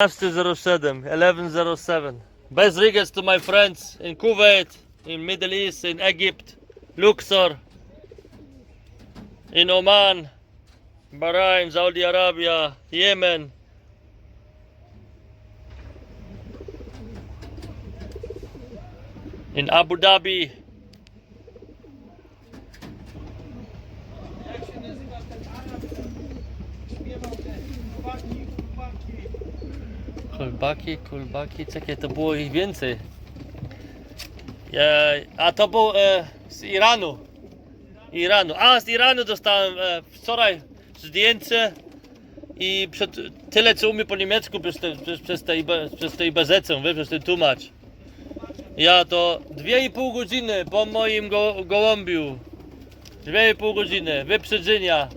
1107, 1107. Best regards to my friends in Kuwait, in Middle East, in Egypt, Luxor, in Oman, Bahrain, Saudi Arabia, Yemen. In Abu Dhabi. Kulbaki, kulbaki, czekaj, to było ich więcej. A to był e, z Iranu. Iranu. A, z Iranu dostałem e, wczoraj zdjęcie i przed, tyle co umie po niemiecku przez, te, przez, przez, tej, przez tej bezecę, wiesz, przez ten tłumacz. Ja to dwie i pół godziny po moim go, gołąbiu. Dwie i pół godziny, wyprzedzenia.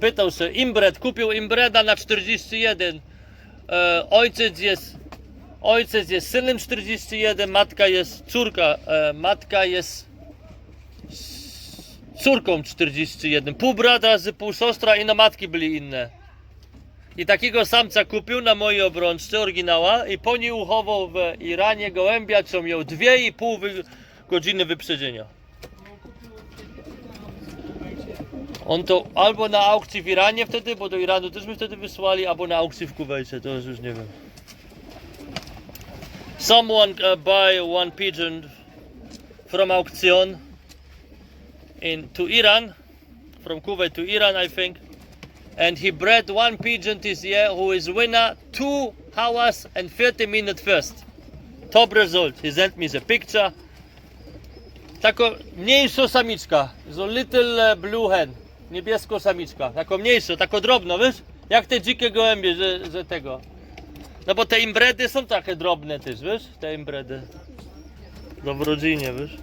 Pytał się, imbred, kupił imbreda na 41 e, ojciec jest ojciec jest synem 41, matka jest córka, e, matka jest córką 41. Pół brata razy pół siostra i na matki byli inne. I takiego samca kupił na mojej obrączce oryginała i po niej uchował w Iranie gołębia, co miał 2,5 wy- godziny wyprzedzenia. On to albo na aukcji w Iranie wtedy, bo do Iranu też by wtedy wysłali, albo na aukcji w Kuwejcie, to już nie wiem. Someone uh, buy one pigeon from auction in to Iran, from Kuwait to Iran, I think, and he bred one pigeon this year who is winner two hours and 30 minutes first. Top result. He sent me the picture. Taką mniejszą samiczka. So little uh, blue hen. Niebiesko samiczka. Taką mniejszą, taką drobną, wiesz? Jak te dzikie gołębie, że, że tego. No bo te imbredy są takie drobne też, wiesz? Te imbredy. No w rodzinie, wiesz?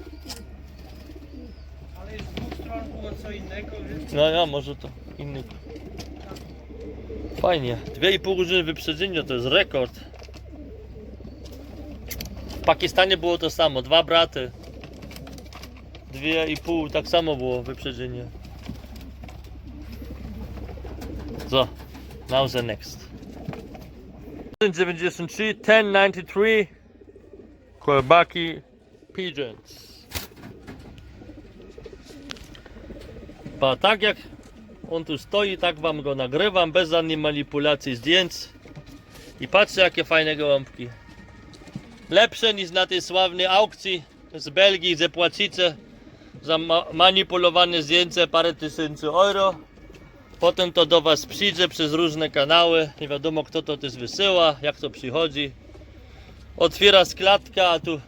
Ale z dwóch stron było co innego? No ja, może to inny. Fajnie. 2,5 godziny wyprzedzenia to jest rekord. W Pakistanie było to samo, dwa braty. Dwie i pół, tak samo było wyprzedzenie. So, now the next. 93, 1093, Kłębaki, Pigeons. Ba, tak jak on tu stoi, tak wam go nagrywam, bez żadnej manipulacji zdjęć. I patrzcie jakie fajne gołąbki. Lepsze niż na tej sławnej aukcji z Belgii, ze Płacice. Za ma manipulowane zdjęcie parę tysięcy euro. Potem to do was przyjdzie przez różne kanały. Nie wiadomo kto to też wysyła, jak to przychodzi. Otwiera składka, a tu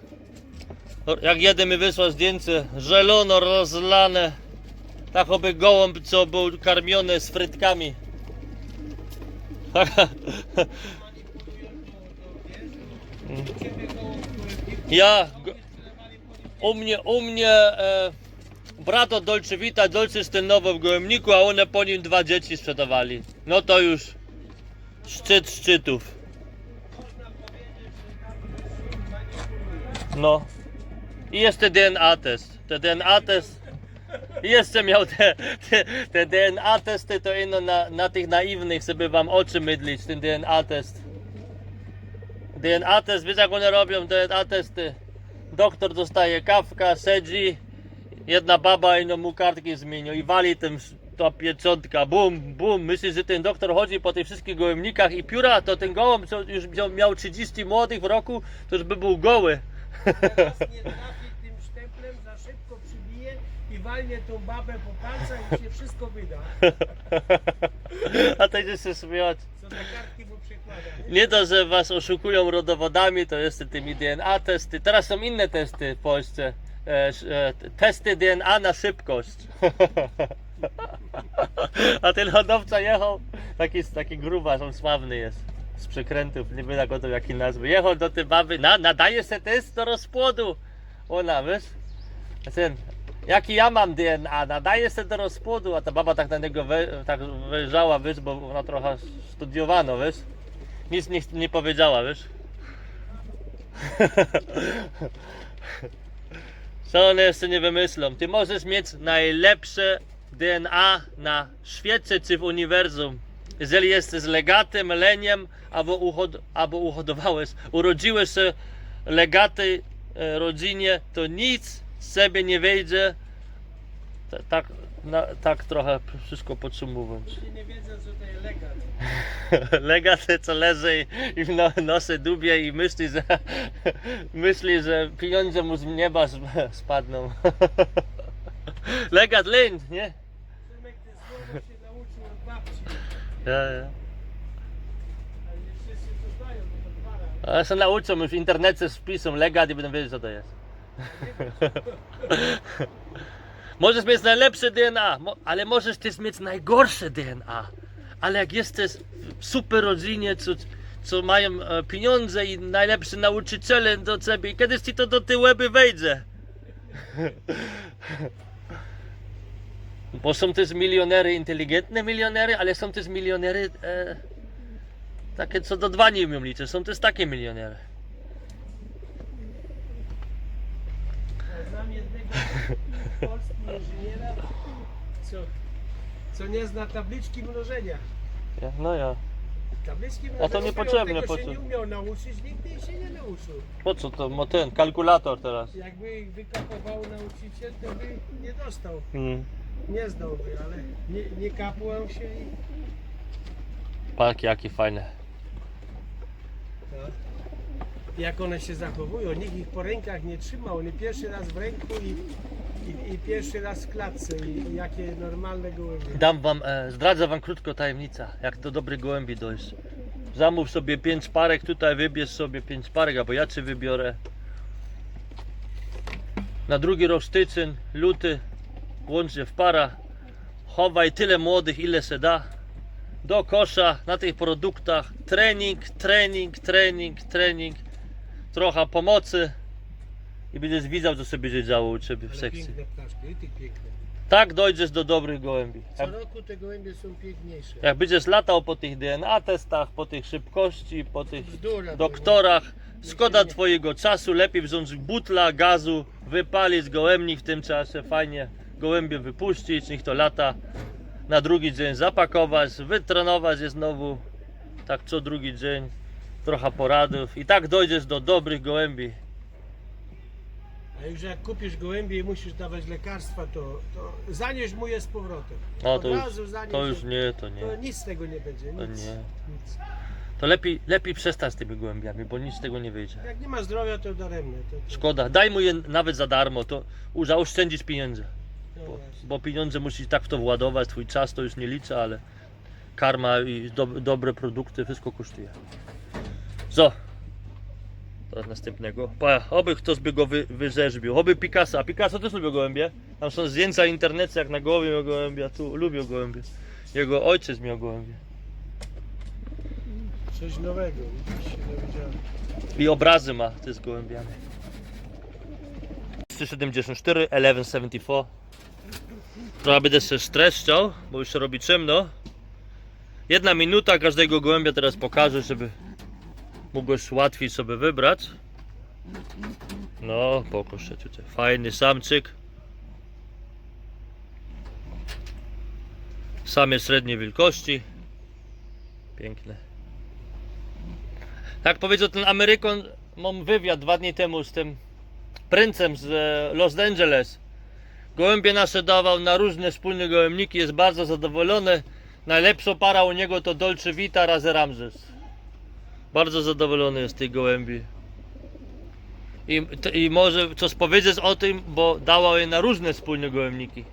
jak jeden mi wysłał zdjęcie, żelono rozlane. Tak oby gołąb, co był karmiony z frytkami. Ja, u mnie, u mnie e, brat od Dolce Vita, Dolce stylowo w gołębniku, a one po nim dwa dzieci sprzedawali. No to już szczyt szczytów. No. I jeszcze DNA test. Te DNA test. I jeszcze miał te, te, te DNA testy, to ino na, na tych naiwnych sobie wam oczy mydlić, ten DNA test. DNA test, wiesz jak one robią DNA testy? Doktor dostaje kawka, sedzi, jedna baba ino mu kartki zmienią i wali tym to pieczątka, bum, bum. Myślisz, że ten doktor chodzi po tych wszystkich gołębnikach i pióra, to ten gołąb, co już miał- miał 30 młodych w roku, to już by był goły. teraz nie trafi tym sztemplem, za szybko przybije i walnie tą babę po palcach i się wszystko wyda. A to idzie się śmiać. Co na kartki mu nie? To, że was oszukują rodowodami, to jest tymi DNA testy. Teraz są inne testy w Polsce. E, e, testy DNA na szybkość. A ten hodowca jechał, taki, taki grubas, on sławny jest. Z przekrętów, nie wiem jak to nazwy. Jechał do tej baby, na, nadaje się test do rozpłodu. Ona, wiesz? Ten, jaki ja mam DNA, nadaje się do rozpłodu, a ta baba tak na niego we, tak wyjrzała, wiesz, bo ona trochę studiowano, wiesz? Nic nie, nie powiedziała, wiesz? Co one jeszcze nie wymyślą? Ty możesz mieć najlepsze DNA na świecie czy w uniwersum. jeżeli jesteś legatem, leniem, albo, uhod, albo uhodowałeś, urodziłeś się legatej rodzinie, to nic z siebie nie wyjdzie. Ta- Tak, tak trochę wszystko podsumowując. Ludzie nie wiedzą co to jest legat. Legat co leży i w no, nosy dubie i myśli, że myśli, że pieniądze mu z nieba sp- spadną. Legat leń, nie? Tymek te słowo się nauczył od babci. Ja, ja. Ale się nauczą, już w internecie wpiszą legat i będą wiedzieć co to jest. Możesz mieć najlepsze DNA, ale możesz też mieć najgorsze DNA. Ale jak jesteś w super rodzinie, co, co mają e, pieniądze i najlepsi nauczyciele do ciebie, kiedyś ci to do tej łeby wejdzie. Bo są też milionery, inteligentne milionery, ale są też milionery e, takie, co do dwa nie umiem liczyć. Są też takie milionery. Znam jednego polskiego inżyniera, co, co nie zna tabliczki mnożenia. Ja, no ja. Tabliczki A to mnożenia niepotrzebne, tego po się co? nie umiał nauczyć, nigdy się nie nauczył. Po co to? Mo ten kalkulator teraz. Jakby ich wykapował nauczyciel, to by nie dostał, Mm. nie zdałby, ale nie, nie kapłał się i... Parki jakie fajne. Tak. Jak one się zachowują, nikt ich po rękach nie trzymał, oni pierwszy raz w ręku i, i, pierwszy raz w klatce i, jakie normalne gołębie. Dam wam, e, zdradzę wam krótko tajemnica, jak do dobrych gołębi dojść. Zamów sobie pięć parek, tutaj wybierz sobie pięć parek, albo ja ci wybiorę. Na drugi rok styczeń, luty, łącznie w para. Chowaj tyle młodych, ile się da. Do kosza, na tych produktach. Trening, trening, trening, trening. Trochę pomocy. I będziesz widział, co sobie będzie działo u Ciebie w Ale sekcji. piękne ptaszki, i ty piękne. Tak dojdziesz do dobrych gołębi. Co Jak, roku te gołębie są piękniejsze. jak będziesz latał po tych DNA testach, po tych szybkości, po tych Bzdura to doktorach, szkoda Twojego czasu, lepiej wziąć butla gazu, wypalić gołębnik w tym czasie, fajnie gołębie wypuścić, niech to lata. Na drugi dzień zapakować, wytrenować je znowu, tak co drugi dzień, trochę poradów i tak dojdziesz do dobrych gołębi. A już jak kupisz gołębie i musisz dawać lekarstwa, to, to zanieś mu je z powrotem. No Od to już, razu zanieś to je. już nie, to To nie. nic z tego nie będzie, nic. To nie. nic. To lepiej, lepiej przestać z tymi gołębiami, bo nic z tego nie wyjdzie. Jak nie ma zdrowia, to daremne. To, to, Szkoda, daj mu je nawet za darmo, to u- zaoszczędzić pieniądze. no Bo, właśnie. bo pieniądze musisz tak w to władować, twój czas to już nie liczę, ale karma i do, dobre produkty, wszystko kosztuje. Co? Następnego. Pa, oby ktoś by go wy, wyrzeźbił. Oby Picasso. A Picasso też lubią gołębie. Tam są zdjęcia w internecie, jak na głowie miał gołębie, a tu lubią gołębie. Jego ojciec miał gołębie. Coś nowego, widzisz, się dowiedziałem. I obrazy ma te z gołębiami. 374, 1174. Trochę będę się streszczał, bo już się robi ciemno. Jedna minuta każdego gołębia teraz pokażę, żeby mogłeś łatwiej sobie wybrać. No, pokoszę tutaj. Fajny samczyk. Same średniej wielkości. Piękne. Tak powiedział ten Amerykan, mam wywiad dwa dni temu z tym princem z e, Los Angeles. Gołębie nasze dawał na różne wspólne gołębniki, jest bardzo zadowolony. Najlepsza para u niego to Dolce Vita razy Ramses. Bardzo zadowolony jest z tej gołębi. I, I może coś powiedzieć o tym, bo dawał je na różne wspólne gołębniki.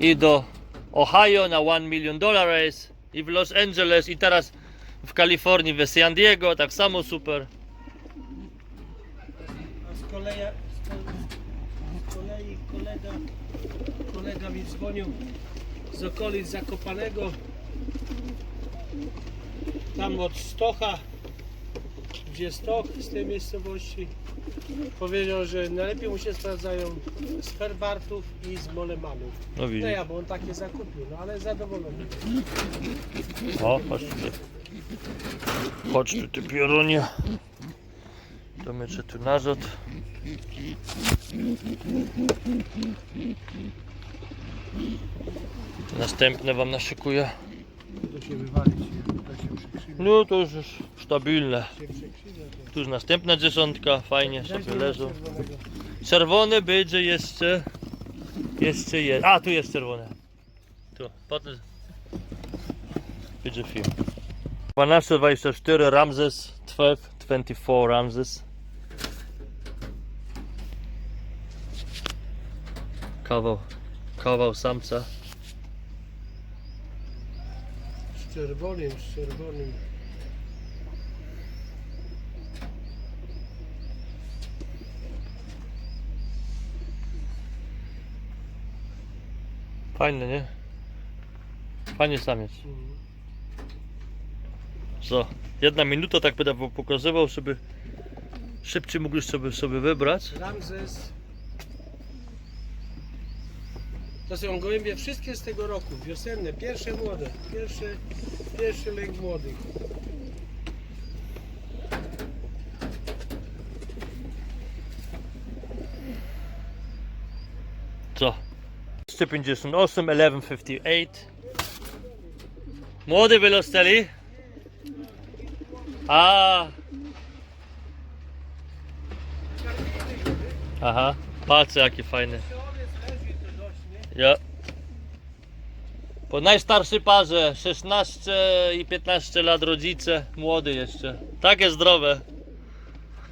I do Ohio na 1 million dollar race, i w Los Angeles, i teraz w Kalifornii, w San Diego, tak samo super. A z kolei, z ko- z kolei kolega, kolega mi dzwonił z okolic Zakopanego, tam od Stocha, gdzie Stoch z tej miejscowości, powiedział, że najlepiej mu się sprawdzają z Herbartów i z Molemanów. No No widzisz. ja, bo on takie zakupił, no ale zadowolony. O, chodź tu. Chodź tu, ty piorunie. To mycie tu nazad. Następne wam naszykuję. się wywalić, nie? To się. No to już jest stabilne. Się to. Tu już następna dziesiątka, fajnie sobie leżą. Czerwony będzie jeszcze. Jeszcze jest. A, tu jest czerwone. Tu, potem. Będzie film. 1224 Ramses 1224 Ramses. Kawał, kawał samca. Z czerwonym, z czerwonym. Fajny, nie? Fajny samiec. Co? Jedna minuta tak będę pokazywał, żeby szybciej mógł sobie, sobie wybrać. Ramzes. To są gołębie wszystkie z tego roku, wiosenne, pierwsze młode, pierwszy, pierwszy lek młodych. Co? 358, 1158. Młody wylostali. A. Aha, patrzcie jakie fajne. Ja. Po najstarszej parze 16 i 15 lat rodzice, młody jeszcze. Takie zdrowe.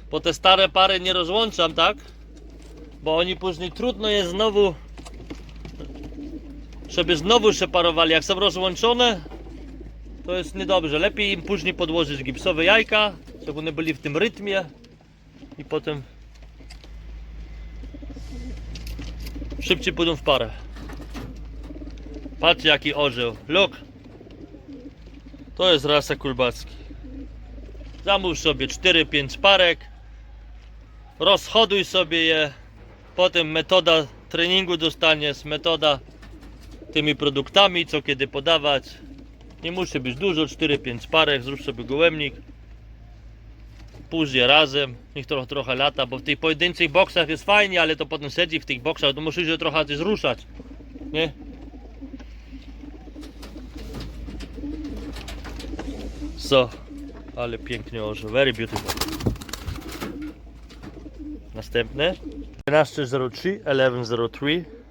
Po te stare pary nie rozłączam, tak? Bo oni później trudno jest znowu żeby znowu się parowali. Jak są rozłączone, to jest niedobrze. Lepiej im później podłożyć gipsowe jajka, żeby one byli w tym rytmie i potem szybciej pójdą w parę. Patrzcie jaki orzeł. Look. To jest rasa kulbacki. Zamów sobie 4-5 parek. Rozchoduj sobie je. Potem metoda treningu dostaniesz, metoda tymi produktami, co kiedy podawać. Nie musi być dużo, 4-5 parek, zrób sobie gołębnik. Puść je razem, niech trochę, trochę lata, bo w tych pojedynczych boksach jest fajnie, ale to potem siedzi w tych boksach, to musisz je trochę też ruszać, nie? So, ale pięknie orze, very beautiful. Następne. 1103, 1103.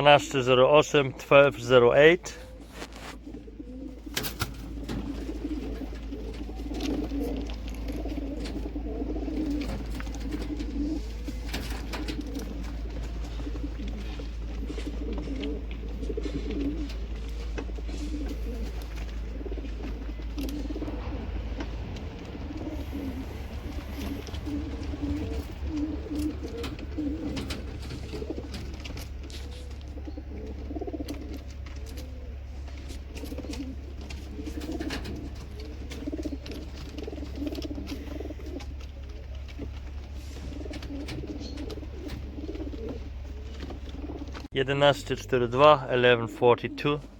Dwanaście zero osiem, twelve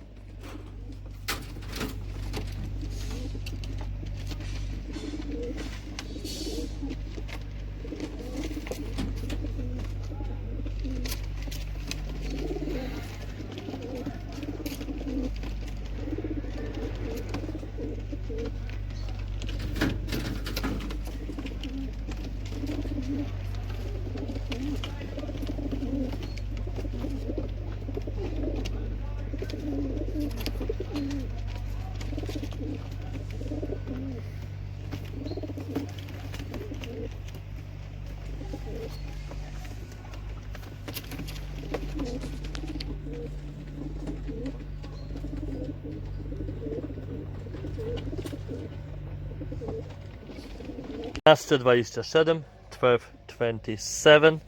1527 1227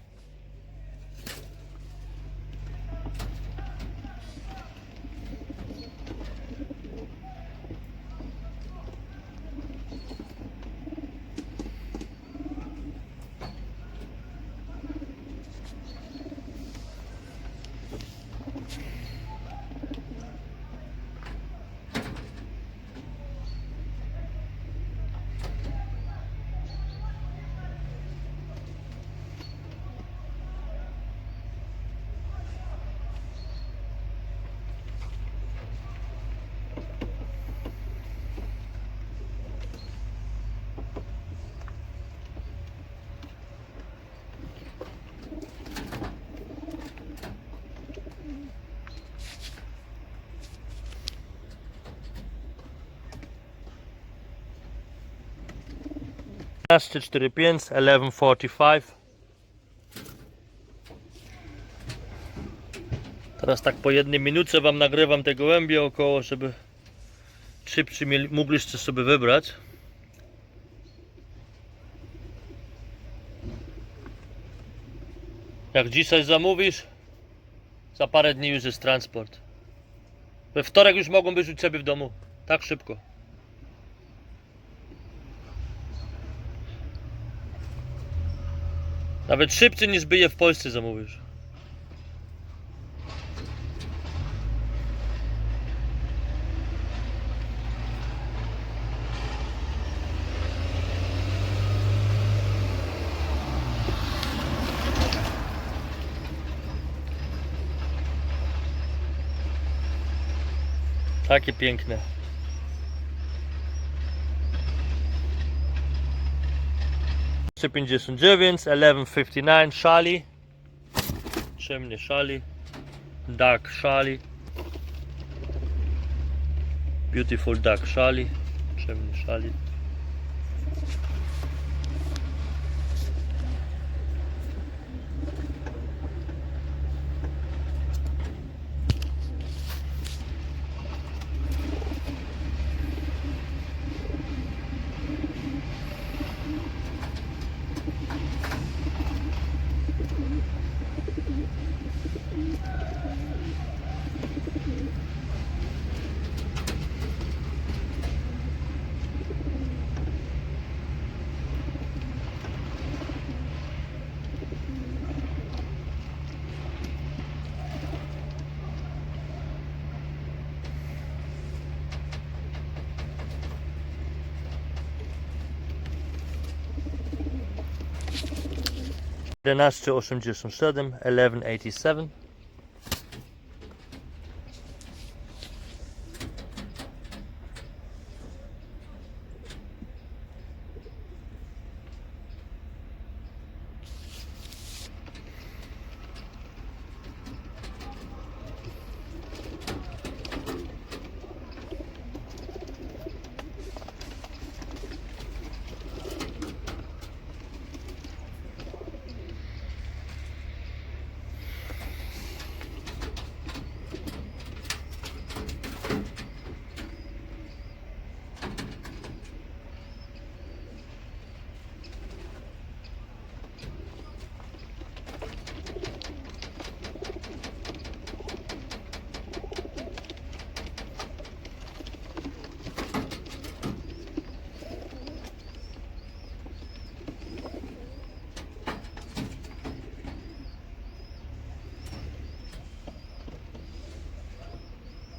4 11.45 Teraz tak po jednej minucie Wam nagrywam te gołębie około, żeby szybciej mieli, mogliście sobie wybrać Jak dzisiaj zamówisz, za parę dni już jest transport. We wtorek już mogą być u Ciebie w domu, tak szybko. Nawet szybciej niż by je w Polsce zamówisz. Takie piękne. 359, 1159, Shali. Czym Shali? Duck Shali. Beautiful Duck Shali. Czym Shali. 1187, 1187.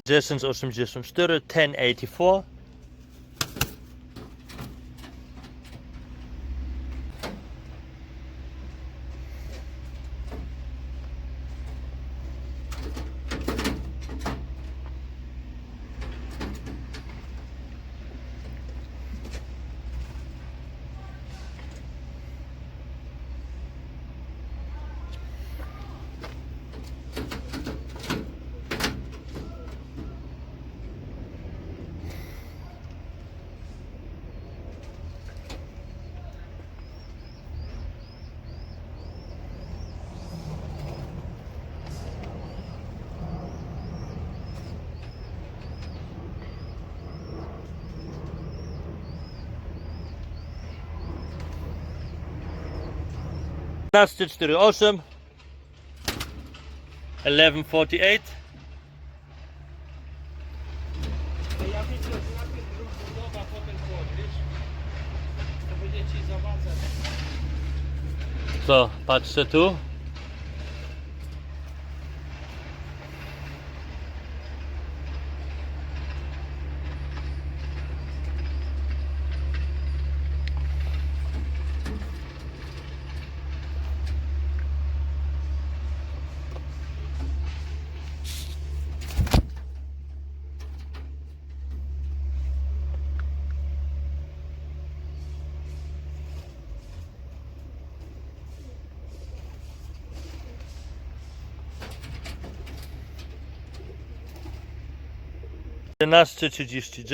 Resistance 884, 1084. 1248 1148 Co, patrzę tu? Jedenaście trzydzieści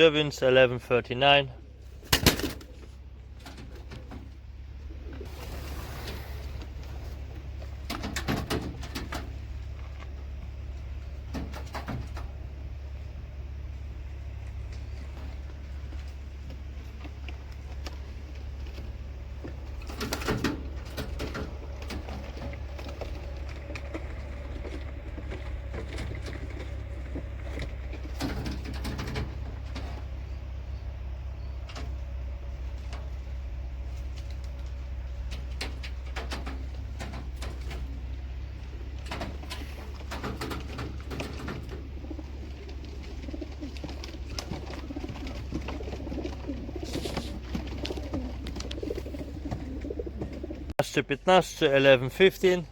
12, 15,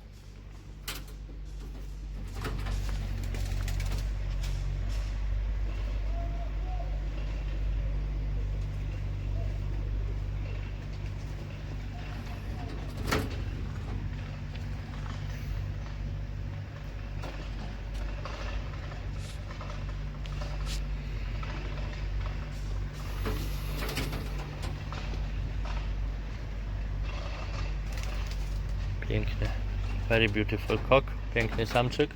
Piękny. Very beautiful cock. Piękny samczyk.